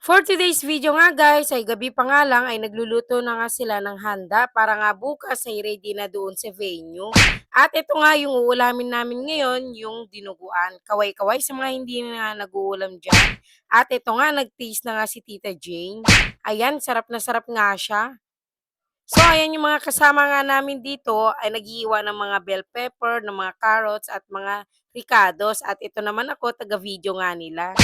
For today's video nga guys, ay gabi pa nga lang ay nagluluto na nga sila ng handa para nga bukas ay ready na doon sa venue. At ito nga yung uulamin namin ngayon, yung dinuguan. Kaway-kaway sa mga hindi na nag-uulam dyan. At ito nga, nag-taste na nga si Tita Jane. Ayan, sarap na sarap nga siya. So, ayan yung mga kasama nga namin dito ay nag-iiwa ng mga bell pepper, ng mga carrots at mga ricados. At ito naman ako, taga-video nga nila.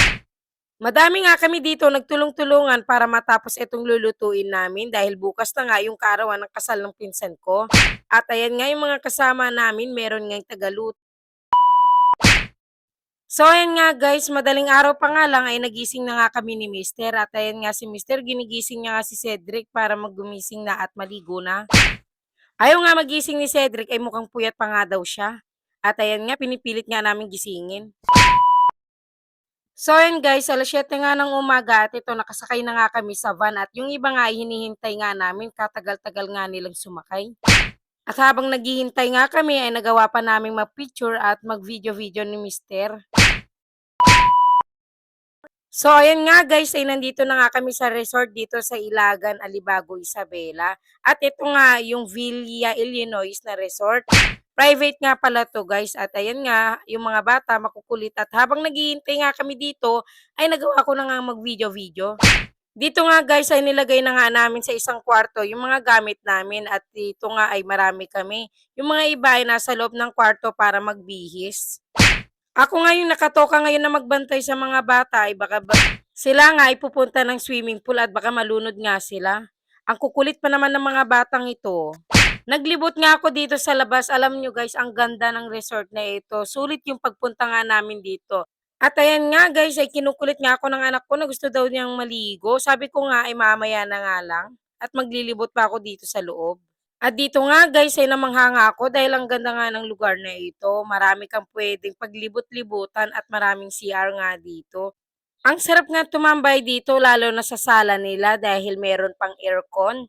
Madami nga kami dito nagtulong-tulungan para matapos itong lulutuin namin dahil bukas na nga yung karawan ng kasal ng pinsan ko. At ayan nga yung mga kasama namin, meron nga yung tagaluto. So ayan nga guys, madaling araw pa nga lang ay nagising na nga kami ni Mister. At ayan nga si Mister, ginigising niya nga si Cedric para maggumising na at maligo na. Ayaw nga magising ni Cedric ay mukhang puyat pa nga daw siya. At ayan nga, pinipilit nga namin gisingin. So ayun guys, alas 7 nga ng umaga at ito nakasakay na nga kami sa van at yung iba nga ay hinihintay nga namin katagal-tagal nga nilang sumakay. At habang naghihintay nga kami ay nagawa pa namin mag-picture at mag-video-video ni Mister. So ayan nga guys, ay nandito na nga kami sa resort dito sa Ilagan, Alibago, Isabela. At ito nga yung Villa, Illinois na resort. Private nga pala to guys at ayan nga, yung mga bata makukulit at habang naghihintay nga kami dito ay nagawa ko na nga mag-video-video. Dito nga guys ay nilagay na nga namin sa isang kwarto yung mga gamit namin at dito nga ay marami kami. Yung mga iba ay nasa loob ng kwarto para magbihis. Ako nga yung nakatoka ngayon na magbantay sa mga bata ay baka ba, sila nga ay pupunta ng swimming pool at baka malunod nga sila. Ang kukulit pa naman ng mga batang ito. Naglibot nga ako dito sa labas. Alam nyo guys, ang ganda ng resort na ito. Sulit yung pagpunta nga namin dito. At ayan nga guys, ay kinukulit nga ako ng anak ko na gusto daw niyang maligo. Sabi ko nga ay mamaya na nga lang. At maglilibot pa ako dito sa loob. At dito nga guys ay namanghanga ako dahil ang ganda nga ng lugar na ito. Marami kang pwedeng paglibot-libutan at maraming CR nga dito. Ang sarap nga tumambay dito lalo na sa sala nila dahil meron pang aircon.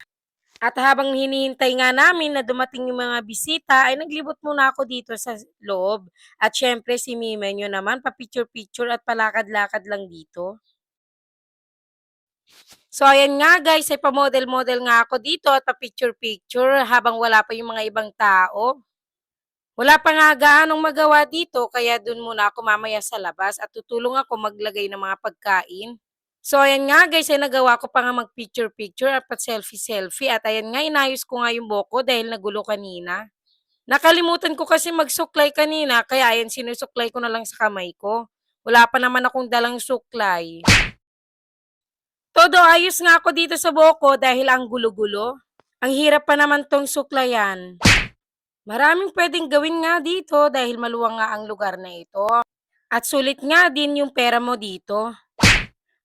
At habang hinihintay nga namin na dumating yung mga bisita, ay naglibot muna ako dito sa loob. At syempre si Mime nyo naman, pa-picture-picture at palakad-lakad lang dito. So ayan nga guys, ay pa-model-model nga ako dito at pa-picture-picture habang wala pa yung mga ibang tao. Wala pa nga gaanong magawa dito, kaya dun muna ako mamaya sa labas at tutulong ako maglagay ng mga pagkain. So, ayan nga guys, ay nagawa ko pa nga mag-picture-picture at pa-selfie-selfie. At ayan nga, inayos ko nga yung boko dahil nagulo kanina. Nakalimutan ko kasi magsuklay kanina, kaya ayan, sinusuklay ko na lang sa kamay ko. Wala pa naman akong dalang suklay. Todo ayos nga ako dito sa boko dahil ang gulo-gulo. Ang hirap pa naman tong suklayan. Maraming pwedeng gawin nga dito dahil maluwang nga ang lugar na ito. At sulit nga din yung pera mo dito.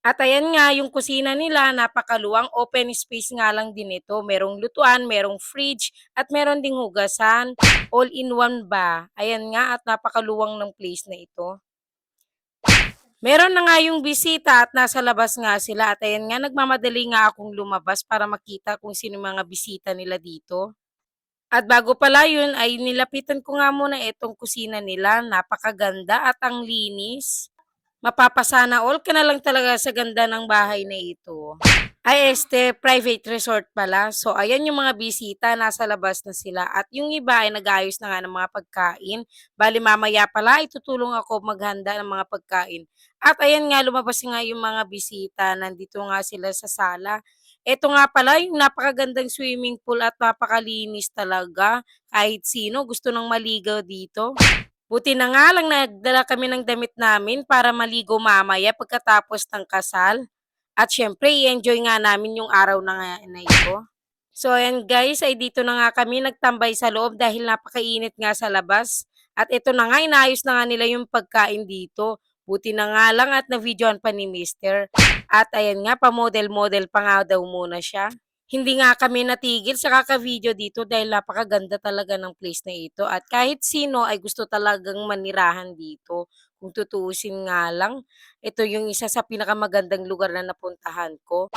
At ayan nga, yung kusina nila, napakaluwang open space nga lang din ito. Merong lutuan, merong fridge, at meron ding hugasan. All in one ba? Ayan nga, at napakaluwang ng place na ito. Meron na nga yung bisita at nasa labas nga sila. At ayan nga, nagmamadali nga akong lumabas para makita kung sino mga bisita nila dito. At bago pala yun, ay nilapitan ko nga muna itong kusina nila. Napakaganda at ang linis mapapasana all ka na lang talaga sa ganda ng bahay na ito. Ay, este, private resort pala. So, ayan yung mga bisita, nasa labas na sila. At yung iba ay nag-ayos na nga ng mga pagkain. Bali, mamaya pala, itutulong ako maghanda ng mga pagkain. At ayan nga, lumabas nga yung mga bisita. Nandito nga sila sa sala. Ito nga pala, yung napakagandang swimming pool at napakalinis talaga. Kahit sino gusto nang maligaw dito. Buti na nga lang nagdala kami ng damit namin para maligo mamaya pagkatapos ng kasal. At syempre, i-enjoy nga namin yung araw na, na ito. So ayan guys, ay dito na nga kami nagtambay sa loob dahil napakainit nga sa labas. At ito na nga, inayos na nga nila yung pagkain dito. Buti na nga lang at na-videoan pa ni Mister. At ayan nga, pa-model-model pa nga daw muna siya. Hindi nga kami natigil sa kaka-video dito dahil napakaganda talaga ng place na ito at kahit sino ay gusto talagang manirahan dito. Kung tutuusin nga lang, ito yung isa sa pinakamagandang lugar na napuntahan ko.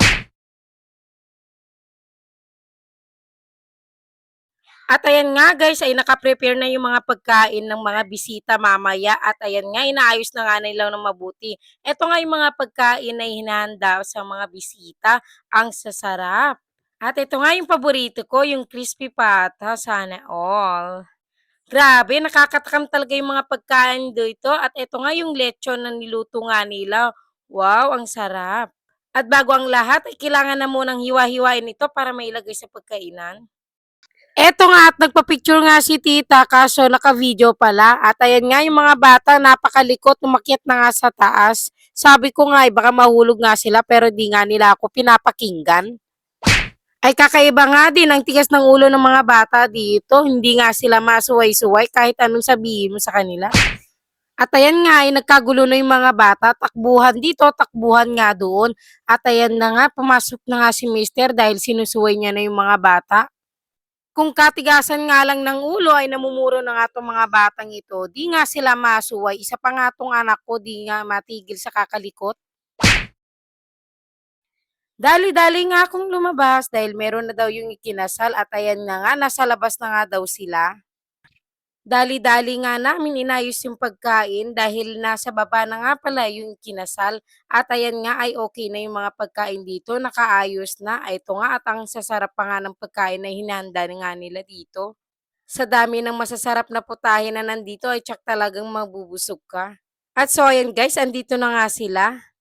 At ayan nga guys, ay nakaprepare na yung mga pagkain ng mga bisita mamaya. At ayan nga, inaayos na nga nila ng mabuti. Ito nga yung mga pagkain na hinahanda sa mga bisita. Ang sasarap. At ito nga yung paborito ko, yung crispy pata. Sana all. Grabe, nakakatakam talaga yung mga pagkain dito. At ito nga yung lechon na niluto nga nila. Wow, ang sarap. At bago ang lahat, ay kailangan na munang hiwa-hiwain ito para mailagay sa pagkainan. Eto nga at nagpa-picture nga si tita kaso naka-video pala. At ayan nga yung mga bata napakalikot, umakyat na nga sa taas. Sabi ko nga, eh, baka mahulog nga sila pero di nga nila ako pinapakinggan. Ay kakaiba nga din ang tigas ng ulo ng mga bata dito. Hindi nga sila masuway-suway kahit anong sabihin mo sa kanila. At ayan nga, ay nagkagulo na yung mga bata. Takbuhan dito, takbuhan nga doon. At ayan na nga, pumasok na nga si mister dahil sinusuway niya na yung mga bata. Kung katigasan nga lang ng ulo ay namumuro na nga tong mga batang ito, di nga sila masuway. Isa pa nga tong anak ko, di nga matigil sa kakalikot. Dali-dali nga akong lumabas dahil meron na daw yung ikinasal at ayan na nga, nasa labas na nga daw sila. Dali-dali nga namin inayos yung pagkain dahil nasa baba na nga pala yung kinasal at ayan nga ay okay na yung mga pagkain dito, nakaayos na. Ito nga at ang sasarap pa nga ng pagkain na hinanda na nga nila dito. Sa dami ng masasarap na putahe na nandito ay tsak talagang mabubusog ka. At so ayan guys, andito na nga sila.